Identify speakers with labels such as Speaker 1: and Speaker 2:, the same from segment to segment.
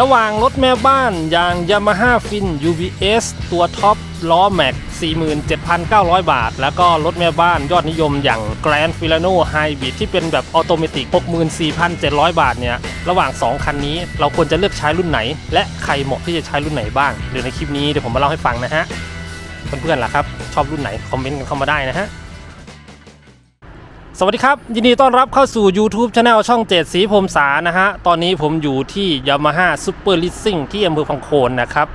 Speaker 1: ระหว่างรถแม่บ้านอย่าง Yamaha Fin UBS ตัวท็อปล้อแม็ก47,900 บาท แล้วก็รถแม่บ้านยอดนิยมอย่าง Grand Filano Hybrid ที่เป็นแบบออโตเมติก 64,700 บาทเนี่ย ระหว่าง 2 คันนี้เราควรจะเลือกใช้รุ่นไหน และใครเหมาะที่จะใช้รุ่นไหนบ้าง เดี๋ยวในคลิปนี้เดี๋ยวผมมาเล่าให้ฟังนะฮะ เพื่อนๆล่ะครับ ชอบรุ่นไหน คอมเมนต์กันเข้ามาได้นะฮะ สวัสดีครับ ยินดีต้อนรับเข้าสู่ YouTube Channel ช่องเจ็ดสีพรมสานะฮะ ตอนนี้ผมอยู่ที่ Yamaha Super Leasing ที่อำเภอพังโคนนะครับ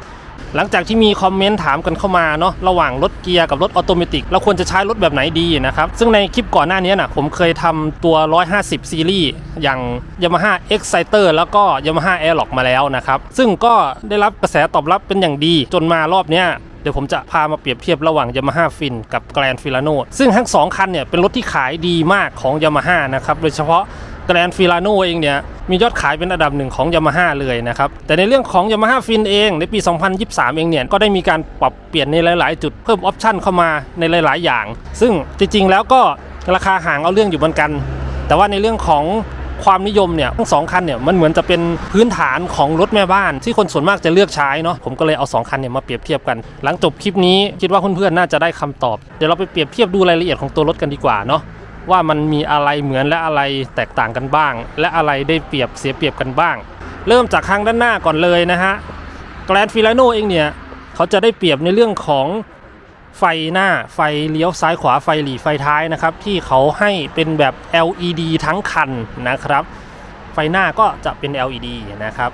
Speaker 1: หลังจากที่มีคอมเมนต์ถามกันเข้ามาเนาะระหว่างรถเกียร์กับรถออโตเมติกเราควรจะใช้รถแบบไหนดีนะครับ ซึ่งในคลิปก่อนหน้านี้นะผมเคยทำตัว 150 ซีรีส์อย่าง Yamaha Exciter แล้วก็ Yamaha Airlock มาแล้วนะครับ ซึ่งก็ได้รับกระแสตอบรับเป็นอย่างดี จนมารอบเนี้ย เดี๋ยวผมจะพามาเปรียบเทียบระหว่าง Yamaha Fin กับ Grand Filano ซึ่งทั้ง 2 คันเนี่ยเป็นรถที่ขายดีมากของ Yamaha นะครับโดยเฉพาะ Grand Filano เองเนี่ยมียอดขายเป็นอันดับหนึ่งของ Yamaha เลยนะครับ แต่ในเรื่องของ Yamaha Fin เองในปี 2023 เองเนี่ย ก็ได้มีการปรับเปลี่ยนในหลาย ๆ จุดเพิ่มออปชันเข้ามาในหลาย ๆ อย่าง ซึ่งจริง ๆ แล้วก็ราคาห่างเอาเรื่องอยู่เหมือนกัน แต่ว่าในเรื่องของ ความนิยมเนี่ยทั้งสองคันเนี่ยมันเหมือนจะเป็นพื้นฐานของรถแม่บ้าน ที่คนส่วนมากจะเลือกใช้เนาะผมก็เลยเอา 2 คันเนี่ยมาเปรียบเทียบกัน หลังจบคลิปนี้คิดว่าเพื่อนๆน่าจะได้คำตอบ เดี๋ยวเราไปเปรียบเทียบดูรายละเอียดของตัวรถกันดีกว่าเนาะว่ามันมีอะไรเหมือนและอะไรแตกต่างกันบ้าง และอะไรได้เปรียบเสียเปรียบกันบ้าง เริ่มจากข้างด้านหน้าก่อนเลยนะฮะแกรนฟิลาโนเองเนี่ยเขาจะได้เปรียบในเรื่องของ ไฟหน้าไฟเลี้ยวซ้ายขวาไฟหลีไฟท้ายนะครับ ที่เขาให้เป็นแบบ LED ทั้งคันนะครับ ไฟหน้าก็จะเป็น LED นะครับ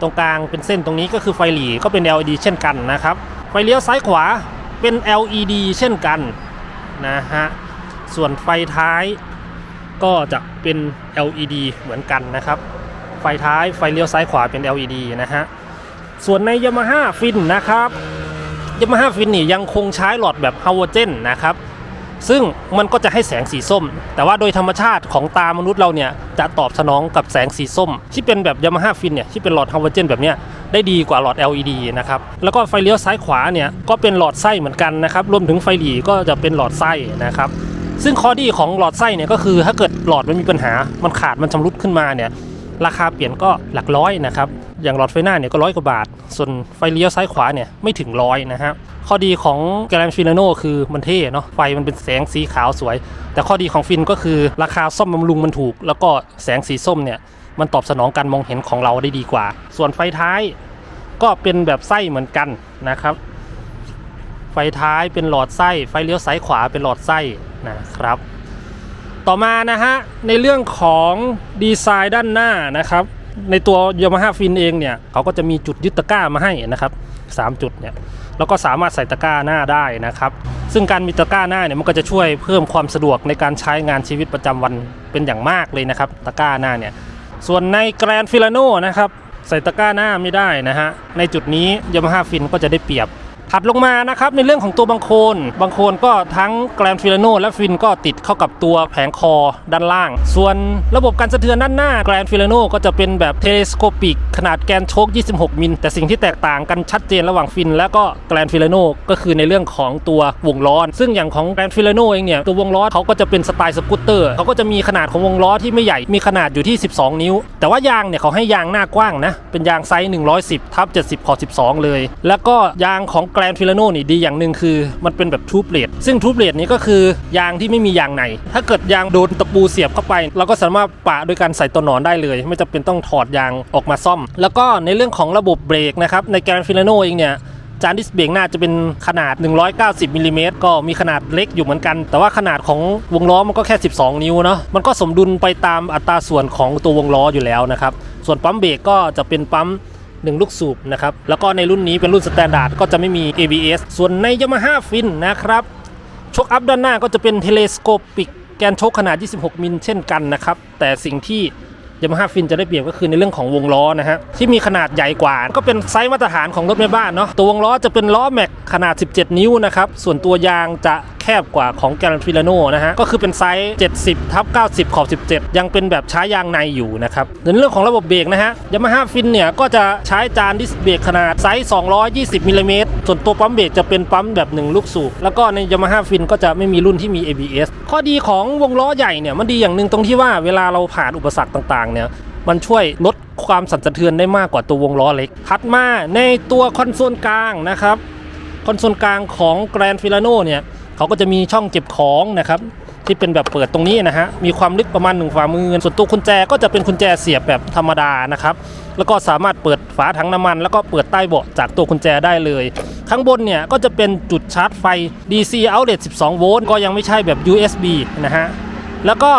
Speaker 1: ตรงกลางเป็นเส้นตรงนี้ก็คือไฟหลีก็เป็น LED เช่นกันนะครับ ไฟเลี้ยวซ้ายขวาเป็น LED เช่นกันนะฮะส่วนไฟท้ายก็จะเป็น LED เหมือนกันนะครับ ไฟท้ายไฟเลี้ยวซ้ายขวาเป็น LED นะฮะส่วนใน Yamaha Fin นะครับ ยามาฮ่าฟินนี่ยังคงใช้หลอดแบบฮาวเจนนะครับซึ่งมันก็จะให้แสงสีส้ม แต่ว่าโดยธรรมชาติของตามนุษย์เราเนี่ยจะตอบสนองกับแสงสีส้ม ที่เป็นแบบยามาฮ่าฟินเนี่ยที่เป็นหลอดฮาวเจนแบบเนี้ยได้ดีกว่าหลอด LED นะครับแล้วก็ไฟเลี้ยวซ้ายขวาเนี่ยก็เป็นหลอดไส้เหมือนกันนะครับรวมถึงไฟหลีก็จะเป็นหลอดไส้นะครับซึ่งข้อดีของหลอดไส้เนี่ยก็คือถ้าเกิดหลอดมันมีปัญหา มันขาดมันชำรุดขึ้นมาเนี่ยราคาเปลี่ยนก็หลักร้อยนะครับ อย่างหลอดไฟหน้าเนี่ยก็ร้อยกว่าบาท ส่วนไฟเลี้ยวซ้ายขวาเนี่ยไม่ถึงร้อยนะฮะข้อดีของแกรนฟิลโนคือมันเท่เนาะไฟมันเป็นแสงสีขาวสวย แต่ข้อดีของฟินก็คือราคาซ่อมบำรุงมันถูก แล้วก็แสงสีส้มเนี่ยมันตอบสนองการมองเห็นของเราได้ดีกว่า ส่วนไฟท้ายก็เป็นแบบไส้เหมือนกันนะครับ ไฟท้ายเป็นหลอดไส้ ไฟเลี้ยวซ้ายขวาเป็นหลอดไส้นะครับ ต่อมานะฮะในเรื่องของดีไซน์ด้านหน้านะครับ ในตัวยามาฮ่าฟินเองเนี่ยเขาก็จะมีจุดยึดตะกร้ามาให้นะครับ3จุดเนี่ยแล้วก็สามารถใส่ตะกร้าหน้าได้นะครับ ซึ่งการมีตะกร้าหน้าเนี่ยมันก็จะช่วยเพิ่มความสะดวกในการใช้งานชีวิตประจำวันเป็นอย่างมากเลยนะครับตะกร้าหน้าเนี่ยส่วนในแกรนฟิลาโนนะครับใส่ตะกร้าหน้าไม่ได้นะฮะในจุดนี้ยามาฮ่าฟินก็จะได้เปรียบ ถัดลงมานะครับในเรื่องของตัวบางโคนบางโคนก็ทั้งแกรนฟิลาโนและฟินก็ติดเข้ากับตัวแผงคอด้านล่าง ส่วนระบบการสะเทือนด้านหน้าแกรนฟิลาโนก็จะเป็นแบบเทเลสโคปิกขนาดแกนโชค 26 มิล แต่สิ่งที่แตกต่างกันชัดเจนระหว่างฟินและก็แกรนฟิลาโนก็คือในเรื่องของตัววงล้อซึ่งอย่างของแกรนฟิลาโนเองเนี่ยตัววงล้อเขาก็จะเป็นสไตล์สกูตเตอร์เขาก็จะมีขนาดของวงล้อที่ไม่ใหญ่มีขนาดอยู่ที่ 12 นิ้ว แต่ว่ายางเนี่ยเขาให้ยางหน้ากว้างนะเป็นยางไซส์110ทับ70ขอ12 เลย แล้วก็ยางของกรนฟิลาโนนี่ดีอย่างหนึ่งคือ มันเป็นแบบทูบเลดซึ่งทูบเลดนี้ก็คือยางที่ไม่มียางในถ้าเกิดยางโดนตะปูเสียบเข้าไป เราก็สามารถปะโดยการใส่ตัวหนอนได้เลย ไม่จำเป็นต้องถอดยางออกมาซ่อม แล้วก็ในเรื่องของระบบเบรกนะครับในแกรนฟิลาโนเองเนี่ยจานดิสเบรกหน้าจะเป็นขนาด 190มิลลิเมตรก็มีขนาดเล็กอยู่เหมือนกัน แต่ว่าขนาดของวงล้อมันก็แค่ 12 นิ้วเนาะ มันก็สมดุลไปตามอัตราส่วนของตัววงล้ออยู่แล้วนะครับ ส่วนปั๊มเบรกก็จะเป็นปั๊ม 1 ลูกสูบนะครับ แล้วก็ในรุ่นนี้เป็นรุ่นสแตนดาร์ดก็จะไม่มี ABS ส่วนใน Yamaha Fin นะครับชคอัพด้านหน้าก็จะเป็นเทเลสโคปิกแกนชคขนาด 26 มิลเช่นกันนะครับ แต่สิ่งที่ยามาฮ่าฟินจะได้เปรียบก็คือในเรื่องของวงล้อนะฮะที่มีขนาดใหญ่กว่า ก็เป็นไซส์มาตรฐานของรถแม่บ้านเนาะตัววงล้อจะเป็นล้อแม็กขนาด 17 นิ้วนะครับ ส่วนตัวยางจะ บกว่าของแกรนฟิลาโนนะฮะ ก็คือเป็นไซส์ 70ทับ90 ขอบ 17 ยังเป็นแบบใช้ยางในอยู่นะครับในเรื่องของระบบเบรกนะฮะยามาฮ่าฟินเนี่ย ก็จะใช้จานดิสเบรกขนาดไซส์ 220มิลลิเมตรส่วนตัวปั๊มเบรกจะเป็นปั๊มแบบ 1 ลูกสูบแล้วก็ในยามาฮ่าฟินก็จะไม่มีรุ่นที่มี ABS ข้อดีของวงล้อใหญ่เนี่ยมันดีอย่างหนึ่งตรงที่ว่าเวลาเราผ่านอุปสรรคต่างๆเนี่ยมันช่วยลดความสั่นสะเทือนได้มากกว่าตัววงล้อเล็ก ถัดมาในตัวคอนโซลกลางนะครับ คอนโซลกลางของ Grand Filano เนี่ย เขาก็จะมีช่องเก็บของนะครับที่เป็นแบบเปิดตรงนี้นะฮะมีความลึกประมาณหนึ่งฝ่ามือส่วนตัวกุญแจก็จะเป็นกุญแจเสียบแบบธรรมดานะครับแล้วก็สามารถเปิดฝาถังน้ำมัน แล้วก็เปิดใต้เบาะจากตัวกุญแจได้เลย ข้างบนเนี่ยก็จะเป็นจุดชาร์จไฟ DC outlet 12 โวลต์ก็ยังไม่ใช่แบบ USB นะฮะแล้วก็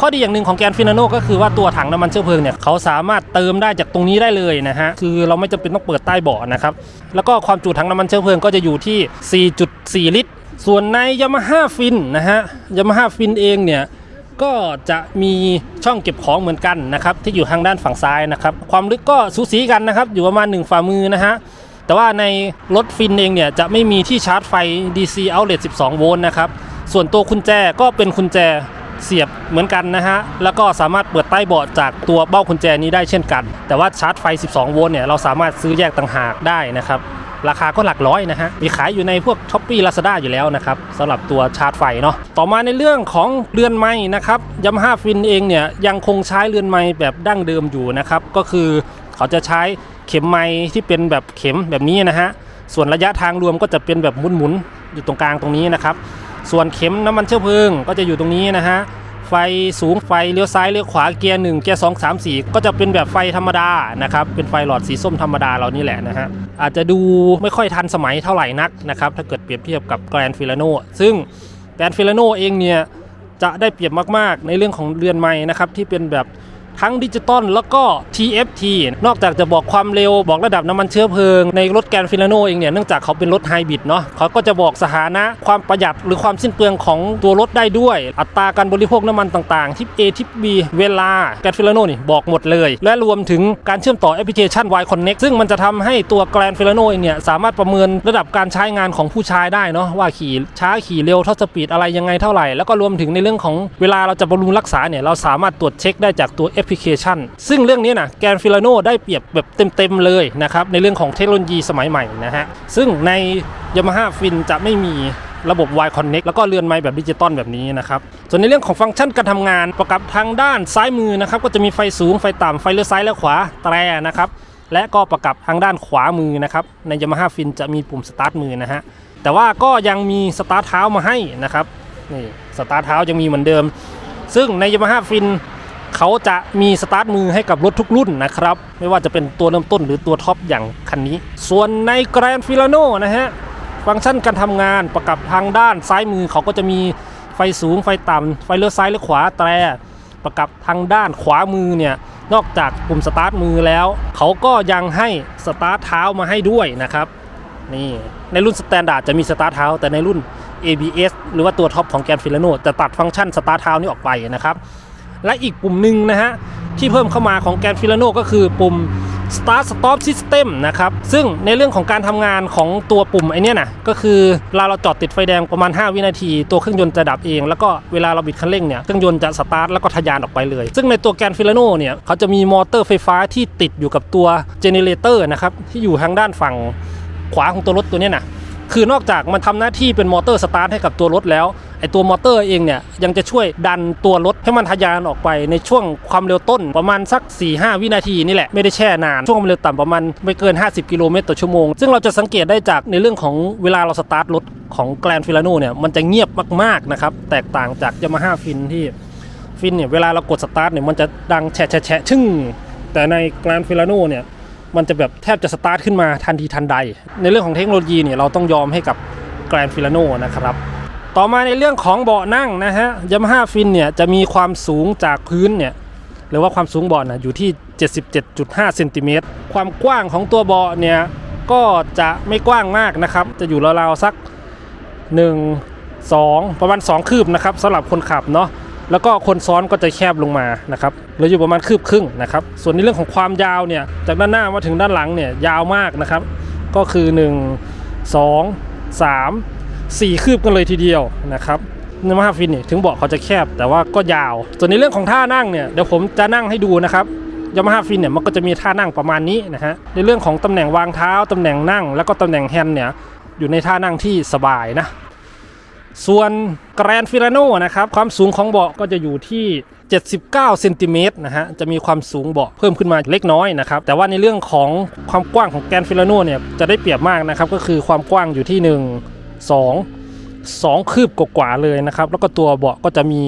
Speaker 1: ข้อดีอย่างหนึ่งของแกนฟินาโนก็คือว่าตัวถังน้ำมันเชื้อเพลิงเนี่ยเขาสามารถเติมได้จากตรงนี้ได้เลยนะฮะคือเราไม่จำเป็นต้องเปิดใต้เบาะนะครับแล้วก็ความจุถังน้ำมันเชื้อเพลิงก็จะอยู่ที่ 4.4 ลิตร ส่วนใน Yamaha Fin นนะฮะ Yamaha Fin เองเนี่ยก็จะมีช่องเก็บของเหมือนกันนะครับที่อยู่ทางด้านฝั่งซ้ายนะครับความลึกก็สูสีกันนะครับอยู่ประมาณ 1 ฝ่ามือนะฮะแต่ว่าในรถฟินเองเนี่ยจะไม่มีที่ชาร์จไฟ DC outlet 12 โวลต์นะครับส่วนตัวกุญแจก็เป็นกุญแจเสียบเหมือนกันนะฮะแล้วก็สามารถเปิดใต้เบาะจากตัวเบ้ากุญแจนี้ได้เช่นกัน แต่ว่าชาร์จไฟ 12 โวลต์เนี่ยเราสามารถซื้อแยกต่างหากได้นะครับ ราคาก็หลักร้อยนะฮะ มีขายอยู่ในพวก s h อ p e e Lazada อยู่แล้วนะครับสำหรับตัวชาร์จไฟเนาะ ต่อมาในเรื่องของเรือนไม้นะครับยามาฮ่าฟินเองเนี่ยยังคงใช้เรือนไม้แบบดั้งเดิมอยู่นะครับ ก็คือเขาจะใช้เข็มไม้ที่เป็นแบบเข็มแบบนี้นะฮะ ส่วนระยะทางรวมก็จะเป็นแบบหมุนๆอยู่ตรงกลางตรงนี้นะครับ ส่วนเข็มน้ำมันเชื้อเพลิงก็จะอยู่ตรงนี้นะฮะ ไฟสูงไฟเลี้ยวซ้ายเลี้ยวขวาเกียร์หนึ่งเกียร์สองสามสี่ก็จะเป็นแบบไฟธรรมดานะครับเป็นไฟหลอดสีส้มธรรมดาเรานี่แหละนะฮะอาจจะดูไม่ค่อยทันสมัยเท่าไหร่นักนะครับถ้าเกิดเปรียบเทียบกับแกรนฟิลาโนซึ่งแกรนฟิลาโนเองเนี่ยจะได้เปรียบมากๆ ในเรื่องของเรือนไม้นะครับที่เป็นแบบ ทั้งดิจิตอลแล้วก็ TFT นอกจากจะบอกความเร็วบอกระดับน้ำมันเชื้อเพลิง ในรถแกนฟิลาโนเองเนี่ยเนื่องจากเขาเป็นรถไฮบริดเนาะเขาก็จะบอกสถานะความประหยัดหรือความสิ้นเปลืองของตัวรถได้ด้วย อัตราการบริโภคน้ำมันต่างๆ ทิป A ทิป B เวลาแกนฟิลาโนนี่บอกหมดเลย และรวมถึงการเชื่อมต่อแอปพลิเคชัน Y Connect ซึ่งมันจะทำให้ตัวแกรนฟิลาโนเองเนี่ยสามารถประเมินระดับการใช้งานของผู้ใช้ได้เนาะว่าขี่ช้าขี่เร็วเท่าสปีดอะไรยังไงเท่าไหร่แล้วก็รวมถึงในเรื่องของเวลาเราจะบำรุงรักษาเนี่ยเราสามารถตรวจเช็คได้จากตัวแอปพลิเคชัน ซึ่งเรื่องนี้นะแกนฟิลาโนได้เปรียบแบบเต็มๆเลยนะครับในเรื่องของเทคโนโลยีสมัยใหม่นะฮะซึ่งใน Yamaha Fin จะไม่มีระบบ Y Connect แล้วก็เรือนไม้แบบดิจิตอลแบบนี้นะครับ ส่วนในเรื่องของฟังก์ชันการทำงานประกับทางด้านซ้ายมือนะครับ ก็จะมีไฟสูงไฟต่ำไฟเลี้ยวซ้ายและขวาแตรนะครับ และก็ประกับทางด้านขวามือนะครับ ใน Yamaha Fin จะมีปุ่มสตาร์ทมือนะฮะ แต่ว่าก็ยังมีสตาร์ทเท้ามาให้นะครับ นี่สตาร์ทเท้ายังมีเหมือนเดิม ซึ่งใน Yamaha Fin เขาจะมีสตาร์ทมือให้กับรถทุกรุ่นนะครับ ไม่ว่าจะเป็นตัวเริ่มต้นหรือตัวท็อปอย่างคันนี้ ส่วนใน Grand Filano นะฮะฟังก์ชันการทำงานประกับทางด้านซ้ายมือเขาก็จะมีไฟสูงไฟต่ำไฟเลี้ยวซ้ายหรือขวาแตร ประกับทางด้านขวามือเนี่ยนอกจากปุ่มสตาร์ทมือแล้ว เขาก็ยังให้สตาร์ทเท้ามาให้ด้วยนะครับนี่ในรุ่นสแตนดาร์ดจะมีสตาร์ทเท้าแต่ในรุ่น ABS หรือว่าตัวท็อปของแกนฟิลาโนจะตัดฟังก์ชันสตาร์ทเท้านี้ออกไปนะครับ และอีกปุ่มหนึ่งนะฮะที่เพิ่มเข้ามาของแกนฟิลาโนก็คือปุ่ม Start Stop System นะครับ ซึ่งในเรื่องของการทำงานของตัวปุ่มไอเนี้ยนะก็คือเวลาเราจอดติดไฟแดงประมาณ 5 วินาที ตัวเครื่องยนต์จะดับเอง แล้วก็เวลาเราบิดคันเร่งเนี่ยเครื่องยนต์จะสตาร์ทแล้วก็ทะยานออกไปเลย ซึ่งในตัวแกนฟิลาโนเนี่ยเขาจะมีมอเตอร์ไฟฟ้าที่ติดอยู่กับตัวเจเนเรเตอร์นะครับที่อยู่ทางด้านฝั่งขวาของตัวรถตัวเนี้ยนะ คือนอกจากมันทำหน้าที่เป็นมอเตอร์สตาร์ทให้กับตัวรถแล้วไอตัวมอเตอร์เองเนี่ยยังจะช่วยดันตัวรถให้มันทะยานออกไปในช่วงความเร็วต้นประมาณสัก 4-5 วินาทีนี่แหละไม่ได้แช่นาน ช่วงความเร็วต่ำประมาณไม่เกิน 50 กิโลเมตรต่อชั่วโมง ซึ่งเราจะสังเกตได้จากในเรื่องของเวลาเราสตาร์ทรถของแกลนฟิลาโนเนี่ยมันจะเงียบมากๆนะครับแตกต่างจากยามาฮ่าฟินที่ฟินเนี่ยเวลาเรากดสตาร์ทเนี่ยมันจะดังแฉะแฉะแฉะชึ่งแต่ในแกลนฟิลาโนเนี่ย มันจะแบบแทบจะสตาร์ทขึ้นมาทันทีทันใด ในเรื่องของเทคโนโลยีเนี่ยเราต้องยอมให้กับแกรนฟิลาโนนะครับ ต่อมาในเรื่องของเบาะนั่งนะฮะยามาฮ่าฟินเนี่ยจะมีความสูงจากพื้นเนี่ยหรือว่าความสูงเบาะนะอยู่ที่ 77.5เซนติเมตรความกว้างของตัวเบาะเนี่ยก็จะไม่กว้างมากนะครับ จะอยู่ราวๆสัก 1 2 ประมาณ 2 คืบนะครับสำหรับคนขับเนาะ แล้วก็คนซ้อนก็จะแคบลงมานะครับเหลืออยู่ประมาณคืบครึ่งนะครับ ส่วนในเรื่องของความยาวเนี่ยจากด้านหน้ามาถึงด้านหลังเนี่ยยาวมากนะครับ ก็คือ 1 2 3 4 คืบกันเลยทีเดียวนะครับในมาฮาฟินเนี่ยถึงบอกเขาจะแคบแต่ว่าก็ยาว ส่วนในเรื่องของท่านั่งเนี่ยเดี๋ยวผมจะนั่งให้ดูนะครับยามาฮ่าฟินเนี่ยมันก็จะมีท่านั่งประมาณนี้นะฮะในเรื่องของตำแหน่งวางเท้าตำแหน่งนั่ง แล้วก็ตำแหน่งแฮนด์เนี่ยอยู่ในท่านั่งที่สบายนะ ส่วนแกรนฟิลาโนนะครับความสูงของเบาะก็จะอยู่ที่ 79เซนติเมตรนะฮะจะมีความสูงเบาะเพิ่มขึ้นมาเล็กน้อยนะครับแต่ว่าในเรื่องของความกว้างของแกนฟิลาโนเนี่ยจะได้เปรียบมากนะครับก็คือความกว้างอยู่ที่ 1 2 2 คืบกว่าเลยนะครับแล้วก็ตัวเบาะก็จะมี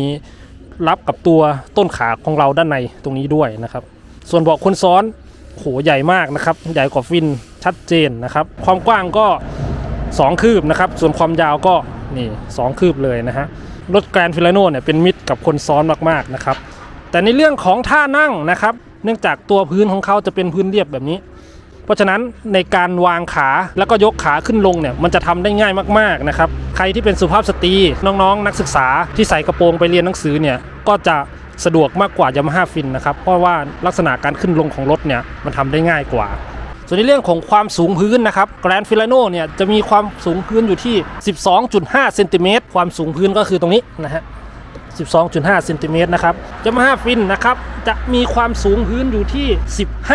Speaker 1: รับกับตัวต้นขาของเราด้านในตรงนี้ด้วยนะครับส่วนเบาะคนซ้อนโหใหญ่มากนะครับใหญ่กว่าฟินชัดเจนนะครับความกว้างก็ 2 คืบนะครับส่วนความยาวก็ นี่2คืบเลยนะฮะ รถแกรนฟิลาโนเนี่ยเป็นมิตรกับคนซ้อนมากๆนะครับ แต่ในเรื่องของท่านั่งนะครับ เนื่องจากตัวพื้นของเขาจะเป็นพื้นเรียบแบบนี้ เพราะฉะนั้นในการวางขาแล้วก็ยกขาขึ้นลงเนี่ยมันจะทำได้ง่ายมากๆนะครับ ใครที่เป็นสุภาพสตรีน้องๆ นักศึกษาที่ใส่กระโปรงไปเรียนหนังสือเนี่ยก็จะสะดวกมากกว่ายามาฮ่าฟินนะครับ เพราะว่าลักษณะการขึ้นลงของรถเนี่ยมันทำได้ง่ายกว่า ส่วนในเรื่องของความสูงพื้นนะครับแกรนฟิลาโนเนี่ยจะมีความสูงพื้นอยู่ที่ 12.5เซนติเมตรความสูงพื้นก็คือตรงนี้นะฮะ 12.5เซนติเมตรนะครับยามาฮ่าฟินนะครับจะมีความสูงพื้นอยู่ที่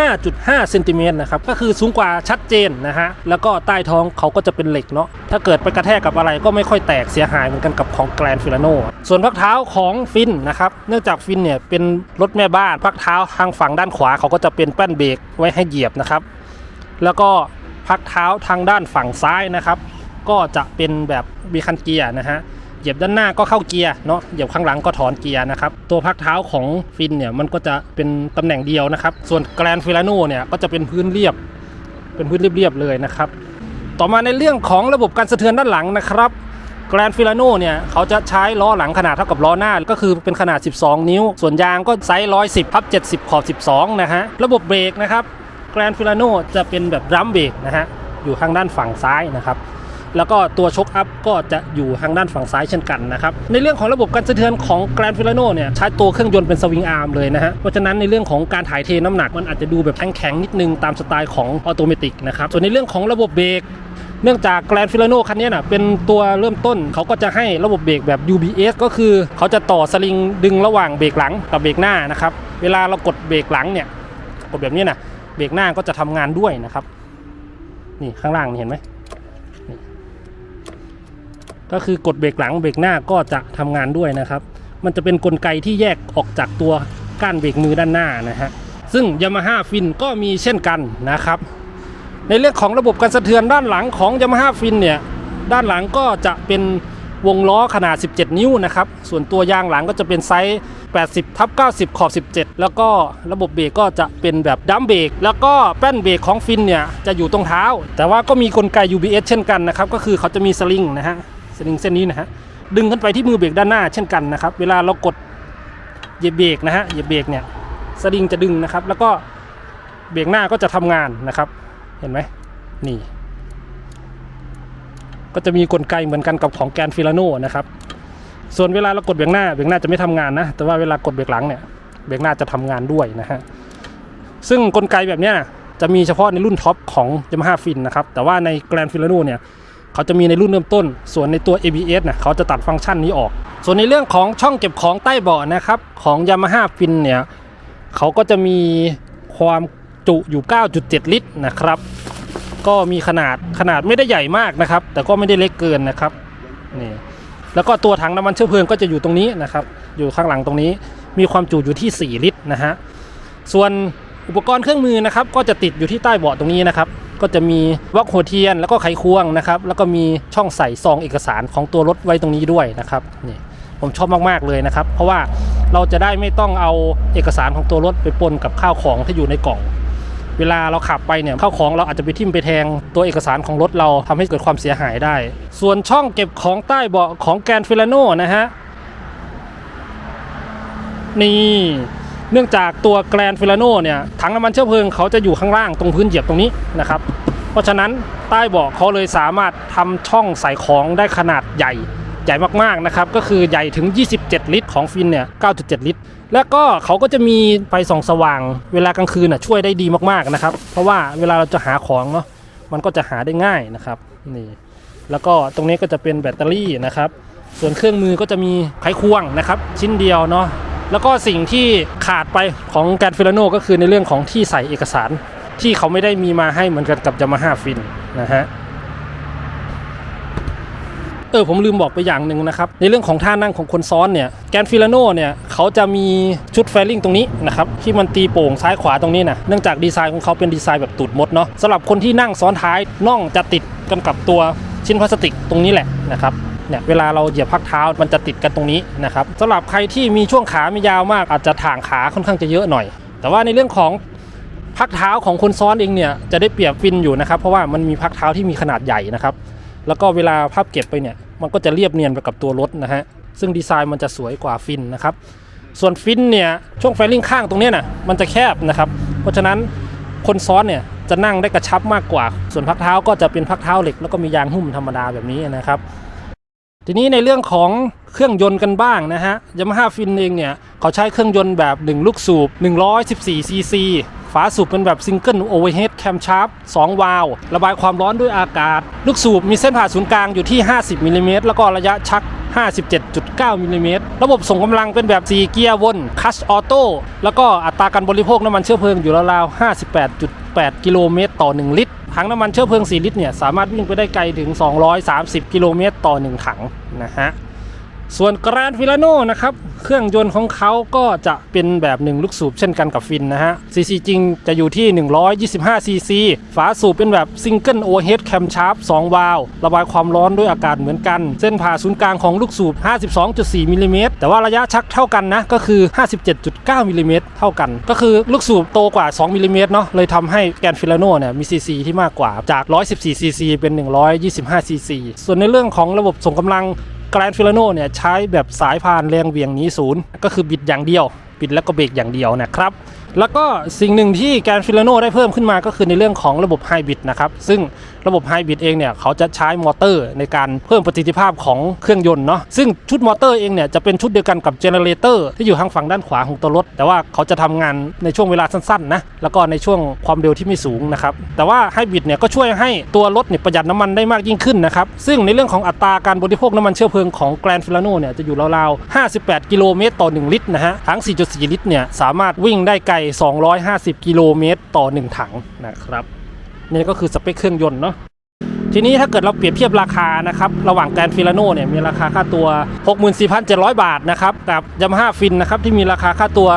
Speaker 1: 15.5เซนติเมตรนะครับก็คือสูงกว่าชัดเจนนะฮะแล้วก็ใต้ท้องเขาก็จะเป็นเหล็กเนาะถ้าเกิดไปกระแทกกับอะไรก็ไม่ค่อยแตกเสียหายเหมือนกันกับของแกรนฟิลาโนส่วนพักเท้าของฟินนะครับเนื่องจากฟินเนี่ยเป็นรถแม่บ้านพักเท้าทางฝั่งด้านขวาเขาก็จะเป็นแป้นเบรกไว้ให้เหยียบนะครับ แล้วก็พักเท้าทางด้านฝั่งซ้ายนะครับ ก็จะเป็นแบบมีคันเกียร์นะฮะเหยียบด้านหน้าก็เข้าเกียร์เนาะเหยียบข้างหลังก็ถอนเกียร์นะครับ ตัวพักเท้าของฟินเนี่ยมันก็จะเป็นตำแหน่งเดียวนะครับ ส่วนแกรนฟิลาโนเนี่ยก็จะเป็นพื้นเรียบ เป็นพื้นเรียบๆเลยนะครับ ต่อมาในเรื่องของระบบการสะเทือนด้านหลังนะครับแกรนฟิลาโนเนี่ยเขาจะใช้ล้อหลังขนาดเท่ากับล้อหน้าก็คือเป็นขนาด 12 นิ้ว ส่วนยางก็ไซส์110พับ70 ขอบ 12 นะฮะ ระบบเบรกนะครับ แกรนฟิลาโนจะเป็นแบบรัมเบรกนะฮะอยู่ทางด้านฝั่งซ้ายนะครับ แล้วก็ตัวชกอัพก็จะอยู่ทางด้านฝั่งซ้ายเช่นกันนะครับ ในเรื่องของระบบการสะเทือนของแกรนฟิลาโนเนี่ยใช้ตัวเครื่องยนต์เป็นสวิงอาร์มเลยนะฮะ เพราะฉะนั้นในเรื่องของการถ่ายเทน้ำหนักมันอาจจะดูแบบแข็งๆนิดนึงตามสไตล์ของออโตเมติกนะครับ ส่วนในเรื่องของระบบเบรกเนื่องจากแกรนฟิลาโนคันนี้นะเป็นตัวเริ่มต้นเขาก็จะให้ระบบเบรกแบบ UBS ก็คือเขาจะต่อสลิงดึงระหว่างเบรกหลังกับเบรกหน้านะครับ เวลาเรากดเบรกหลังเนี่ยกดแบบนี้นะ เบรกหน้าก็จะทำงานด้วยนะครับ นี่ข้างล่างเห็นไหมก็คือกดเบรกหลังเบรกหน้าก็จะทำงานด้วยนะครับ มันจะเป็นนกลไกที่แยกออกจากตัวก้านเบรกมือด้านหน้านะฮะซึ่ง Yamaha Fin ก็มีเช่นกันนะครับ ในเรื่องของระบบการสะเทือนด้านหลังของ Yamaha Fin เนี่ยด้านหลังก็จะเป็น วงล้อขนาด 17 นิ้วนะครับ ส่วนตัวยางหลังก็จะเป็นไซส์ 80ทับ90 ขอบ 17 แล้วก็ระบบเบรกก็จะเป็นแบบดัมเบรก แล้วก็แป้นเบรกของฟินเนี่ยจะอยู่ตรงเท้า แต่ว่าก็มีกลไก UBS เช่นกันนะครับ ก็คือเขาจะมีสลิงนะฮะ สลิงเส้นนี้นะฮะ ดึงขึ้นไปที่มือเบรกด้านหน้าเช่นกันนะครับ เวลาเรากดเหยียบเบรกนะฮะ เหยียบเบรกเนี่ย สลิงจะดึงนะครับ แล้วก็เบรกหน้าก็จะทำงานนะครับ เห็นไหมนี่ ก็จะมีกลไกเหมือนกันกับของแกนฟิลาโนนะครับส่วนเวลาเรากดเบรกหน้าเบรกหน้าจะไม่ทำงานนะ แต่ว่าเวลากดเบรกหลังเนี่ยเบรกหน้าจะทำงานด้วยนะฮะซึ่งกลไกแบบเนี้ยจะมีเฉพาะในรุ่นท็อปของ Yamaha Fin นะครับแต่ว่าใน Grand Filano เนี่ยเขาจะมีในรุ่นเริ่มต้น ส่วนในตัว ABS นะเขาจะตัดฟังก์ชันนี้ออก ส่วนในเรื่องของช่องเก็บของใต้เบาะนะครับของ Yamaha Fin เนี่ยเขาก็จะมีความจุอยู่ 9.7 ลิตรนะครับ ก็มีขนาดขนาดไม่ได้ใหญ่มากนะครับ แต่ก็ไม่ได้เล็กเกินนะครับนี่แล้วก็ตัวถังน้ำมันเชื้อเพลิงก็จะอยู่ตรงนี้นะครับ อยู่ข้างหลังตรงนี้ มีความจุอยู่ที่ 4 ลิตรนะฮะส่วนอุปกรณ์เครื่องมือนะครับ ก็จะติดอยู่ที่ใต้เบาะตรงนี้นะครับ ก็จะมีวักหัวเทียนแล้วก็ไขควงนะครับ แล้วก็มีช่องใส่ซองเอกสารของตัวรถไว้ตรงนี้ด้วยนะครับนี่ผมชอบมากๆเลยนะครับ เพราะว่าเราจะได้ไม่ต้องเอาเอกสารของตัวรถไปปนกับข้าวของที่อยู่ในกล่อง เวลาเราขับไปเนี่ยข้าของเราอาจจะไปทิ่มไปแทงตัวเอกสารของรถเราทำให้เกิดความเสียหายได้ ส่วนช่องเก็บของใต้เบาะของแกนฟิลาโนนะฮะนี่เนื่องจากตัวแกรนฟิลาโนเนี่ยถังน้ำมันเชื้อเพลิงเขาจะอยู่ข้างล่างตรงพื้นเหยียบตรงนี้นะครับ เพราะฉะนั้นใต้เบาะเขาเลยสามารถทำช่องใส่ของได้ขนาดใหญ่ใหญ่มากๆนะครับ ก็คือใหญ่ถึง 27 ลิตรของฟินเนี่ย 9.7 ลิตร แล้วก็เขาก็จะมีไฟส่องสว่าง เวลากลางคืนน่ะช่วยได้ดีมากๆนะครับ เพราะว่าเวลาเราจะหาของเนาะมันก็จะหาได้ง่ายนะครับนี่แล้วก็ตรงนี้ก็จะเป็นแบตเตอรี่นะครับ ส่วนเครื่องมือก็จะมีไขควงนะครับ ชิ้นเดียวเนาะแล้วก็สิ่งที่ขาดไปของแกนฟิลโนก็คือในเรื่องของที่ใส่เอกสาร ที่เขาไม่ได้มีมาให้เหมือนกันกับ Yamaha Fin นะฮะ เออผมลืมบอกไปอย่างหนึ่งนะครับ ในเรื่องของท่านั่งของคนซ้อนเนี่ยแกนฟิลาโนเนี่ยเขาจะมีชุดแฟลิงตรงนี้นะครับที่มันตีโป่งซ้ายขวาตรงนี้นะเนื่องจากดีไซน์ของเขาเป็นดีไซน์แบบตูดมดเนาะสำหรับคนที่นั่งซ้อนท้ายน่องจะติดกันกับตัวชิ้นพลาสติกตรงนี้แหละนะครับเนี่ยเวลาเราเหยียบพักเท้ามันจะติดกันตรงนี้นะครับสำหรับใครที่มีช่วงขาไม่ยาวมากอาจจะถ่างขาค่อนข้างจะเยอะหน่อย แต่ว่าในเรื่องของพักเท้าของคนซ้อนเองเนี่ยจะได้เปรียบฟินอยู่นะครับเพราะว่ามันมีพักเท้าที่มีขนาดใหญ่นะครับแล้วก็เวลาพับเก็บไปเนี่ย มันก็จะเรียบเนียนไปกับตัวรถนะฮะ ซึ่งดีไซน์มันจะสวยกว่าฟินนะครับ ส่วนฟินเนี่ยช่วงไฟลิ่งข้างตรงนี้นะมันจะแคบนะครับ เพราะฉะนั้นคนซ้อนเนี่ยจะนั่งได้กระชับมากกว่า ส่วนพักเท้าก็จะเป็นพักเท้าเหล็ก แล้วก็มียางหุ้มธรรมดาแบบนี้นะครับ ทีนี้ในเรื่องของเครื่องยนต์กันบ้างนะฮะยามาฮ่าฟินเองเนี่ยเขาใช้เครื่องยนต์แบบ 1 ลูกสูบ 114ซีซี ฝาสูบเป็นแบบซิงเกิลโอเวอร์เฮดแคมชาร์ป2วาล์วระบายความร้อนด้วยอากาศ ลูกสูบมีเส้นผ่าศูนย์กลางอยู่ที่ 50มิลลิเมตรแล้วก็ระยะชัก 57.9มิลลิเมตรระบบส่งกำลังเป็นแบบ 4 เกียร์วนคัชออโต้แล้วก็อัตราการบริโภคน้ำมันเชื้อเพลิงอยู่ราวๆ58.8 กิโลเมตรต่อ 1 ลิตรถังน้ำมันเชื้อเพลิง 4 ลิตรเนี่ยสามารถวิ่งไปได้ไกลถึง 230 กิโลเมตรต่อ 1 ถังนะฮะ ส่วนกร n นฟิลาโนนะครับ เครื่องยนต์ของเขาก็จะเป็นแบบ1ลูกสูบเช่นกันกับฟินนะฮะซีซีจริงจะอยู่ที่ 125ซีซีฝาสูบเป็นแบบซิงเกิลโอเฮดแคมชาร์ป2วาล์วระบายความร้อนด้วยอากาศเหมือนกัน เส้นผ่าศูนย์กลางของลูกสูบ 52.4มิลลิเมตรแต่ว่าระยะชักเท่ากันนะ ก็คือ 57.9มิลลิเมตรเท่ากัน ก็คือลูกสูบโตกว่า 2มิลลิเมตรเนาะเลยทำให้แกนฟิลาโนเนี่ยมีซีซีที่มากกว่าจาก 114ซีซีเป็น 125ซีซีส่วนในเรื่องของระบบส่งกำลัง แกรนฟิลโนเนี่ยใช้แบบสายพานแรงเวี่ยงหนีศูนย์ก็คือบิดอย่างเดียว บิดแล้วก็เบรกอย่างเดียวนะครับ แล้วก็สิ่งหนึ่งที่แกรนฟิลาโนได้เพิ่มขึ้นมาก็คือในเรื่องของระบบไฮบริดนะครับ ซึ่งระบบไฮบริดเองเนี่ยเขาจะใช้มอเตอร์ในการเพิ่มประสิทธิภาพของเครื่องยนต์เนาะซึ่งชุดมอเตอร์เองเนี่ยจะเป็นชุดเดียวกันกับเจเนเรเตอร์ที่อยู่ทางฝั่งด้านขวาของตัวรถ แต่ว่าเขาจะทำงานในช่วงเวลาสั้นๆนะแล้วก็ในช่วงความเร็วที่ไม่สูงนะครับแต่ว่าไฮบริดเนี่ยก็ช่วยให้ตัวรถเนี่ยประหยัดน้ำมันได้มากยิ่งขึ้นนะครับซึ่งในเรื่องของอัตราการบริโภคน้ำมันเชื้อเพลิงของแกรนฟิลาโนเนี่ยจะอยู่ราวๆ58 กิโลเมตรต่อ 1 ลิตรนะฮะทั้ง 4.4 ลิตรเนี่ยสามารถวิ่งได้ไกล250 กิโลเมตรต่อ 1 ถังนะครับ นี่ก็คือสเปคเครื่องยนต์เนาะ ทีนี้ถ้าเกิดเราเปรียบเทียบราคานะครับระหว่างแกรนฟิลาโนเนี่ยมีราคาค่าตัว 64,700 บาทนะครับกับยามาฮ่าฟินนะครับที่มีราคาค่าตัว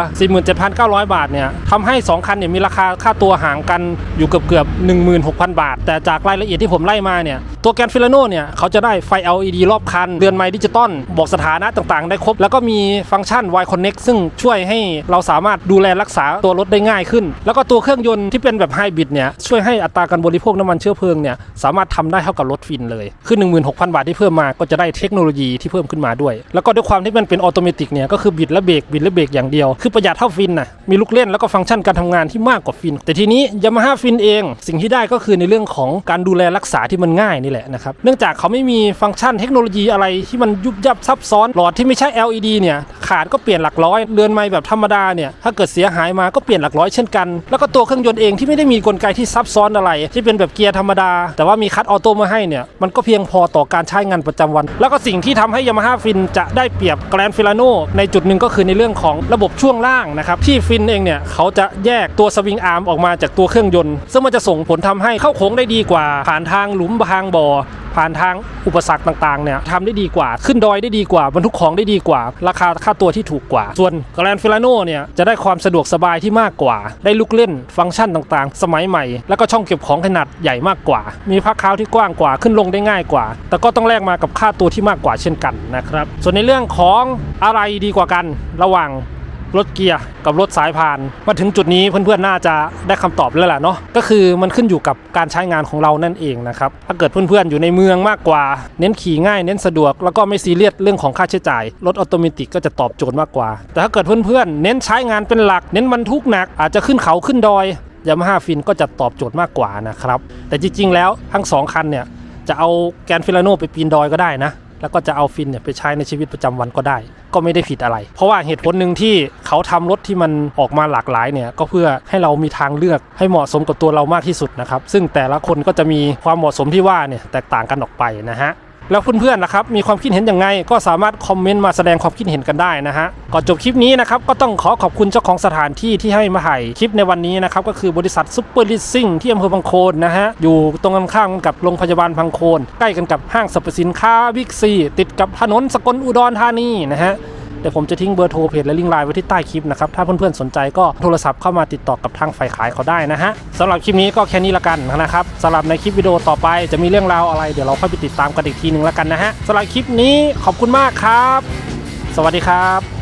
Speaker 1: 47,900 บาทเนี่ยทำให้ 2 คันเนี่ยมีราคาค่าตัวห่างกันอยู่เกือบเกือบๆ16,000 บาท แต่จากรายละเอียดที่ผมไล่มาเนี่ยตัวแกรนฟิลาโนเนี่ยเขาจะได้ไฟ LED รอบคัน เรือนไม้ดิจิตอลบอกสถานะต่างๆ ได้ครบ แล้วก็มีฟังก์ชัน Y Connect ซึ่งช่วยให้เราสามารถดูแลรักษาตัวรถได้ง่ายขึ้น แล้วก็ตัวเครื่องยนต์ที่เป็นแบบไฮบริดเนี่ยช่วยให้อัตราการบริโภคน้ำมันเชื้อเพลิงเนี่ยสามารถทำได้เท่ากับรถฟินเลย คือ 16,000 บาทที่เพิ่มมาก็จะได้เทคโนโลยีที่เพิ่มขึ้นมาด้วย แล้วก็ด้วยความที่มันเป็นออโตเมติกเนี่ยก็คือบิดและเบรกบิดและเบรกอย่างเดียว คือประหยัดเท่าฟินนะมีลูกเล่นแล้วก็ฟังก์ชันการทำงานที่มากกว่าฟิน แต่ทีนี้ยามาฮ่าฟินเอง สิ่งที่ได้ก็คือในเรื่องของการดูแลรักษาที่มันง่ายนี่แหละนะครับเนื่องจากเขาไม่มีฟังก์ชันเทคโนโลยีอะไรที่มันยุบยับซับซ้อนหลอดที่ไม่ใช่ LED เนี่ยขาดก็เปลี่ยนหลักร้อยเรือนไม้แบบธรรมดาเนี่ยถ้าเกิดเสียหายมาก็เปลี่ยนหลักร้อยเช่นกัน แล้วก็ตัวเครื่องยนต์เองที่ไม่ได้มีกลไกที่ซับซ้อนอะไร ที่เป็นแบบเกียร์ธรรมดา แต่ว่ามีคัตออโต้มาให้เนี่ยมันก็เพียงพอต่อการใช้งานประจำวัน แล้วก็สิ่งที่ทำให้ยามาฮ่าฟินจะได้เปรียบแกรนฟิลาโนในจุดหนึ่งก็คือในเรื่องของระบบช่วงล่างนะครับที่ฟินเองเนี่ยเขาจะแยกตัวสวิงอาร์มออกมาจากตัวเครื่องยนต์ ซึ่งมันจะส่งผลทำให้เข้าโค้งได้ดีกว่า ผ่านทางหลุมทางบ่อผ่านทางอุปสรรคต่างๆเนี่ยทำได้ดีกว่าขึ้นดอยได้ดีกว่าบรรทุกของได้ดีกว่า ราคาค่าตัวที่ถูกกว่า ส่วนแกรนฟิลาโนเนี่ยจะได้ความสะดวกสบายที่มากกว่า ได้ลูกเล่นฟังก์ชันต่างๆ สมัยใหม่ แล้วก็ช่องเก็บของขนาดใหญ่มากกว่า มีพักเท้าที่กว้างกว่าขึ้นลงได้ง่ายกว่า แต่ก็ต้องแลกมากับค่าตัวที่มากกว่าเช่นกันนะครับ ส่วนในเรื่องของอะไรดีกว่ากันระหว่างรถเกียร์กับรถสายพาน มาถึงจุดนี้เพื่อนๆน่าจะได้คำตอบแล้วแหละเนาะก็คือมันขึ้นอยู่กับการใช้งานของเรานั่นเองนะครับถ้าเกิดเพื่อนๆอยู่ในเมืองมากกว่า เน้นขี่ง่ายเน้นสะดวก แล้วก็ไม่ซีเรียสเรื่องของค่าใช้จ่ายรถออโตเมติกก็จะตอบโจทย์มากกว่า แต่ถ้าเกิดเพื่อนๆเน้นใช้งานเป็นหลัก เน้นบรรทุกหนักอาจจะขึ้นเขาขึ้นดอย ยามาฮ่าฟินก็จะตอบโจทย์มากกว่านะครับ แต่จริง ๆ แล้วทั้งสองคันเนี่ย จะเอาแกนฟิลาโนไปปีนดอยก็ได้นะ แล้วก็จะเอาฟินเนี่ยไปใช้ในชีวิตประจำวันก็ได้ ก็ไม่ได้ผิดอะไร เพราะว่าเหตุผลหนึ่งที่เขาทำรถที่มันออกมาหลากหลายเนี่ยก็เพื่อให้เรามีทางเลือกให้เหมาะสมกับตัวเรามากที่สุดนะครับซึ่งแต่ละคนก็จะมีความเหมาะสมที่ว่าเนี่ยแตกต่างกันออกไปนะฮะ แล้วเพื่อนๆนะครับมีความคิดเห็นยังไง ก็สามารถคอมเมนต์มาแสดงความคิดเห็นกันได้นะฮะก่อนจบคลิปนี้นะครับก็ต้องขอขอบคุณเจ้าของสถานที่ที่ให้มาถ่ายคลิปในวันนี้นะครับก็คือบริษัทซุปเปอร์ลิสซิ่งที่อำเภอบางโคนนะฮะอยู่ตรงกันข้ามกับโรงพยาบาลบางโคน ใกล้กันกับห้างสรรพสินค้าบิ๊กซีติดกับถนนสกลอุดรธานีนะฮะ เดี๋ยวผมจะทิ้งเบอร์โทรเพจและลิงก์ไลน์ไว้ที่ใต้คลิปนะครับ ถ้าเพื่อนๆสนใจก็โทรศัพท์เข้ามาติดต่อกับทางฝ่ายขายเขาได้นะฮะสำหรับคลิปนี้ก็แค่นี้ละกันนะครับสำหรับในคลิปวิดีโอต่อไปจะมีเรื่องราวอะไรเดี๋ยวเราค่อยไปติดตามกันอีกทีหนึ่งละกันนะฮะสำหรับคลิปนี้ขอบคุณมากครับ สวัสดีครับ